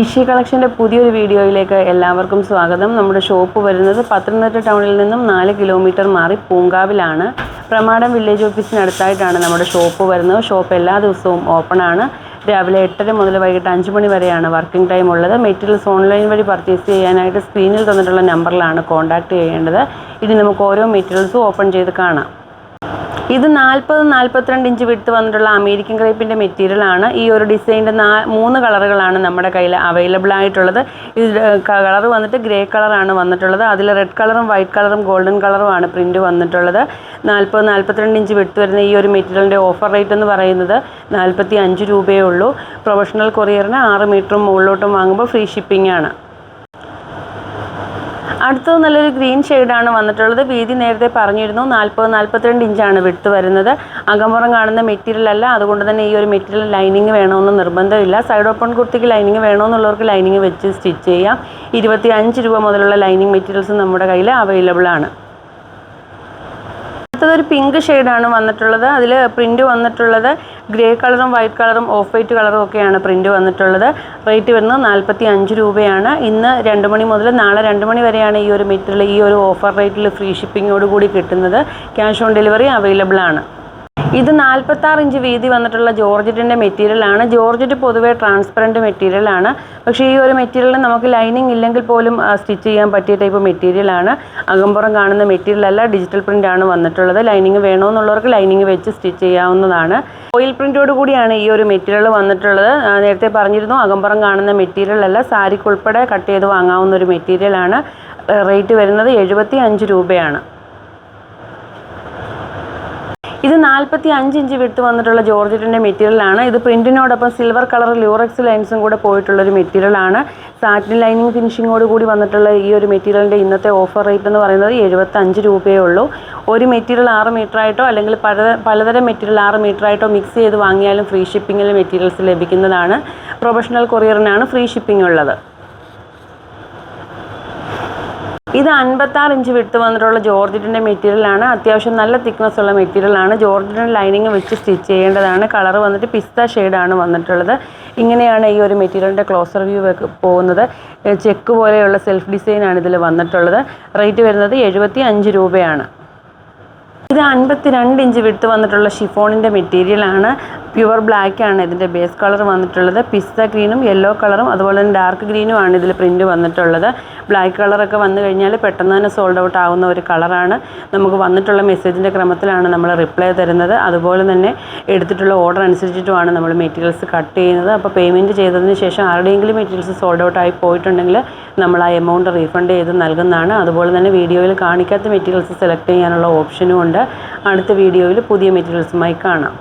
Tissue കളക്ഷന്റെ പുതിയൊരു വീഡിയോയിലേക്ക് എല്ലാവർക്കും സ്വാഗതം. നമ്മുടെ ഷോപ്പ് വരുന്നത് പത്തനംതിട്ട ടൗണിൽ നിന്നും നാല് കിലോമീറ്റർ മാറി പൂങ്കാവിലാണ്. പ്രമാടം വില്ലേജ് ഓഫീസിനടുത്തായിട്ടാണ് നമ്മുടെ ഷോപ്പ് വരുന്നത്. ഷോപ്പ് എല്ലാ ദിവസവും ഓപ്പൺ ആണ്. രാവിലെ എട്ടര മുതൽ വൈകിട്ട് അഞ്ച് മണി വരെയാണ് വർക്കിംഗ് ടൈം ഉള്ളത്. മെറ്റീരിയൽസ് ഓൺലൈൻ വഴി പർച്ചേസ് ചെയ്യാനായിട്ട് സ്ക്രീനിൽ തന്നിട്ടുള്ള നമ്പറിലാണ് കോൺടാക്റ്റ് ചെയ്യേണ്ടത്. ഇനി നമുക്ക് ഓരോ മെറ്റീരിയൽസും ഓപ്പൺ ചെയ്ത് കാണാം. ഇത് നാൽപ്പത് നാൽപ്പത്തിരണ്ട് ഇഞ്ച് വിട്ട് വന്നിട്ടുള്ള അമേരിക്കൻ ക്രേപ്പിന്റെ മെറ്റീരിയലാണ് ഈ ഒരു ഡിസൈനിന്റെ നാ മൂന്ന് കളറുകളാണ് നമ്മുടെ കയ്യിൽ അവൈലബിൾ ആയിട്ടുള്ളത്. ഇത് കളർ വന്നിട്ട് ഗ്രേ കളറാണ് വന്നിട്ടുള്ളത്. അതിൽ റെഡ് കളറും വൈറ്റ് കളറും ഗോൾഡൻ കളറുമാണ് പ്രിന്റ് വന്നിട്ടുള്ളത്. നാൽപ്പത് നാൽപ്പത്തിരണ്ട് ഇഞ്ച് വിട്ട് വരുന്ന ഈ ഒരു മെറ്റീരിയലിന്റെ ഓഫർ റേറ്റ് എന്ന് പറയുന്നത് നാൽപ്പത്തി അഞ്ച് രൂപയേ ഉള്ളൂ. പ്രൊഫഷണൽ കൊറിയറിന് ആറ് മീറ്ററും മുകളിലോട്ടും വാങ്ങുമ്പോൾ ഫ്രീ ഷിപ്പിംഗ് ആണ്. അടുത്തത് നല്ലൊരു ഗ്രീൻ ഷെയ്ഡാണ് വന്നിട്ടുള്ളത്. വീതി നേരത്തെ പറഞ്ഞിരുന്നു നാൽപ്പത് നാൽപ്പത്തിരണ്ട് ഇഞ്ചാണ് വിട്ട് വരുന്നത്. അകമ്പുറം കാണുന്ന മെറ്റീരിയൽ അല്ല അതുകൊണ്ട് തന്നെ ഈ ഒരു മെറ്റീരിയൽ ലൈനിങ് വേണമെന്ന് നിർബന്ധമില്ല. സൈഡ് ഓപ്പൺ കുർത്തിക്ക് ലൈനിങ് വേണമെന്നുള്ളവർക്ക് ലൈനിങ് വെച്ച് സ്റ്റിച്ച് ചെയ്യാം. ഇരുപത്തി അഞ്ച് രൂപ മുതലുള്ള ലൈനിങ് മെറ്റീരിയൽസ് നമ്മുടെ കയ്യിൽ അവൈലബിൾ ആണ് അടുത്തതൊരു പിങ്ക് ഷെയ്ഡാണ് വന്നിട്ടുള്ളത്. അതിൽ പ്രിന്റ് വന്നിട്ടുള്ളത് ഗ്രേ കളറും വൈറ്റ് കളറും ഓഫ് വൈറ്റ് കളറും ഒക്കെയാണ് പ്രിന്റ് വന്നിട്ടുള്ളത്. റേറ്റ് വരുന്നത് നാൽപ്പത്തി അഞ്ച് രൂപയാണ്. ഇന്ന് രണ്ട് മണി മുതൽ നാളെ രണ്ട് മണി വരെയാണ് ഈ ഒരു മെറ്റീരിയൽ ഈ ഒരു ഓഫർ റേറ്റിൽ ഫ്രീ ഷിപ്പിങ്ങോട് കൂടി കിട്ടുന്നത്. ക്യാഷ് ഓൺ ഡെലിവറി അവൈലബിൾ ആണ്. ഇത് നാൽപ്പത്തി ആറ് ഇഞ്ച് വീതി വന്നിട്ടുള്ള ജോർജറ്റിന്റെ മെറ്റീരിയലാണ് ജോർജറ്റ് പൊതുവേ ട്രാൻസ്പെറന്റ് മെറ്റീരിയലാണ് പക്ഷേ ഈ ഒരു മെറ്റീരിയലിന് നമുക്ക് ലൈനിങ് ഇല്ലെങ്കിൽ പോലും സ്റ്റിച്ച് ചെയ്യാൻ പറ്റിയ ടൈപ്പ് മെറ്റീരിയലാണ് അകമ്പുറം കാണുന്ന മെറ്റീരിയൽ അല്ല ഡിജിറ്റൽ പ്രിന്റ് ആണ് വന്നിട്ടുള്ളത്. ലൈനിങ് വേണമെന്നുള്ളവർക്ക് ലൈനിങ് വെച്ച് സ്റ്റിച്ച് ചെയ്യാവുന്നതാണ്. ഓയിൽ പ്രിന്റോട് കൂടിയാണ് ഈ ഒരു മെറ്റീരിയൽ വന്നിട്ടുള്ളത്. നേരത്തെ പറഞ്ഞിരുന്നു അകമ്പുറം കാണുന്ന മെറ്റീരിയൽ അല്ല സാരിക്കുൾപ്പെടെ കട്ട് ചെയ്ത് വാങ്ങാവുന്ന ഒരു മെറ്റീരിയലാണ് റേറ്റ് വരുന്നത് എഴുപത്തി അഞ്ച് രൂപയാണ് ഇത് നാൽപ്പത്തി അഞ്ച് ഇഞ്ച് വിട്ട് വന്നിട്ടുള്ള ജോർജറ്റിന്റെ മെറ്റീരിയലാണ്. ഇത് പ്രിന്റിനോടൊപ്പം സിൽവർ കളർ ല്യൂറക്സ് ലൈൻസും കൂടെ പോയിട്ടുള്ളൊരു മെറ്റീരിയലാണ്. സാറ്റിൻ ലൈനിങ് ഫിനിഷിങ്ങോട് കൂടി വന്നിട്ടുള്ള ഈ ഒരു മെറ്റീരിയലിന്റെ ഇന്നത്തെ ഓഫർ റേറ്റ് എന്ന് പറയുന്നത് എഴുപത്തഞ്ച് രൂപയേ ഉള്ളൂ. ഒരു മെറ്റീരിയൽ ആറ് മീറ്റർ ആയിട്ടോ അല്ലെങ്കിൽ പല പലതരം മെറ്റീരിയൽ ആറ് മീറ്റർ ആയിട്ടോ മിക്സ് ചെയ്ത് വാങ്ങിയാലും ഫ്രീ ഷിപ്പിങ്ങിൽ മെറ്റീരിയൽസ് ലഭിക്കുന്നതാണ്. പ്രൊഫഷണൽ കൊറിയറിനാണ് ഫ്രീ ഷിപ്പിംഗ് ഉള്ളത്. ഇത് അൻപത്താറ് ഇഞ്ച് വിട്ട് വന്നിട്ടുള്ള ജോർജറ്റിന്റെ മെറ്റീരിയലാണ് അത്യാവശ്യം നല്ല തിക്നെസ് ഉള്ള മെറ്റീരിയലാണ് ജോർജറ്റിന്റെ ലൈനിങ് വെച്ച് സ്റ്റിച്ച് ചെയ്യേണ്ടതാണ്. കളർ വന്നിട്ട് പിസ്ത ഷെയ്ഡാണ് വന്നിട്ടുള്ളത്. ഇങ്ങനെയാണ് ഈ ഒരു മെറ്റീരിയലിന്റെ ക്ലോസർ വ്യൂ പോകുന്നത്. ചെക്ക് പോലെയുള്ള സെൽഫ് ഡിസൈനാണ് ഇതിൽ വന്നിട്ടുള്ളത്. റേറ്റ് വരുന്നത് എഴുപത്തി അഞ്ച് രൂപയാണ്. ഇത് അൻപത്തി രണ്ട് ഇഞ്ച് വിട്ട് വന്നിട്ടുള്ള ഷിഫോണിന്റെ മെറ്റീരിയലാണ് പ്യുവർ ബ്ലാക്ക് ആണ് ഇതിന്റെ ബേസ് കളർ വന്നിട്ടുള്ളത്. പിസ്ത ഗ്രീനും യെല്ലോ കളറും അതുപോലെ തന്നെ ഡാർക്ക് ഗ്രീനും ആണ് ഇതിൽ പ്രിന്റ് വന്നിട്ടുള്ളത്. ബ്ലാക്ക് കളറൊക്കെ വന്നു കഴിഞ്ഞാൽ പെട്ടെന്ന് തന്നെ സോൾഡ് ഔട്ട് ആവുന്ന ഒരു കളറാണ് നമുക്ക് വന്നിട്ടുള്ള മെസ്സേജിന്റെ ക്രമത്തിലാണ് നമ്മൾ റിപ്ലൈ തരുന്നത്. അതുപോലെ തന്നെ എടുത്തിട്ടുള്ള ഓർഡർ അനുസരിച്ചിട്ടുമാണ് നമ്മൾ മെറ്റീരിയൽസ് കട്ട് ചെയ്യുന്നത്. അപ്പോൾ പേയ്മെന്റ് ചെയ്തതിന് ശേഷം ആരുടെയെങ്കിലും മെറ്റീരിയൽസ് സോൾഡ് ഔട്ട് ആയി പോയിട്ടുണ്ടെങ്കിൽ നമ്മൾ ആ എമൗണ്ട് റീഫണ്ട് ചെയ്ത് നൽകുന്നതാണ്. അതുപോലെ തന്നെ വീഡിയോയിൽ കാണിക്കാത്ത മെറ്റീരിയൽസ് സെലക്ട് ചെയ്യാനുള്ള ഓപ്ഷനും ഉണ്ട്. അടുത്ത വീഡിയോയിൽ പുതിയ മെറ്റീരിയൽസുമായി കാണാം.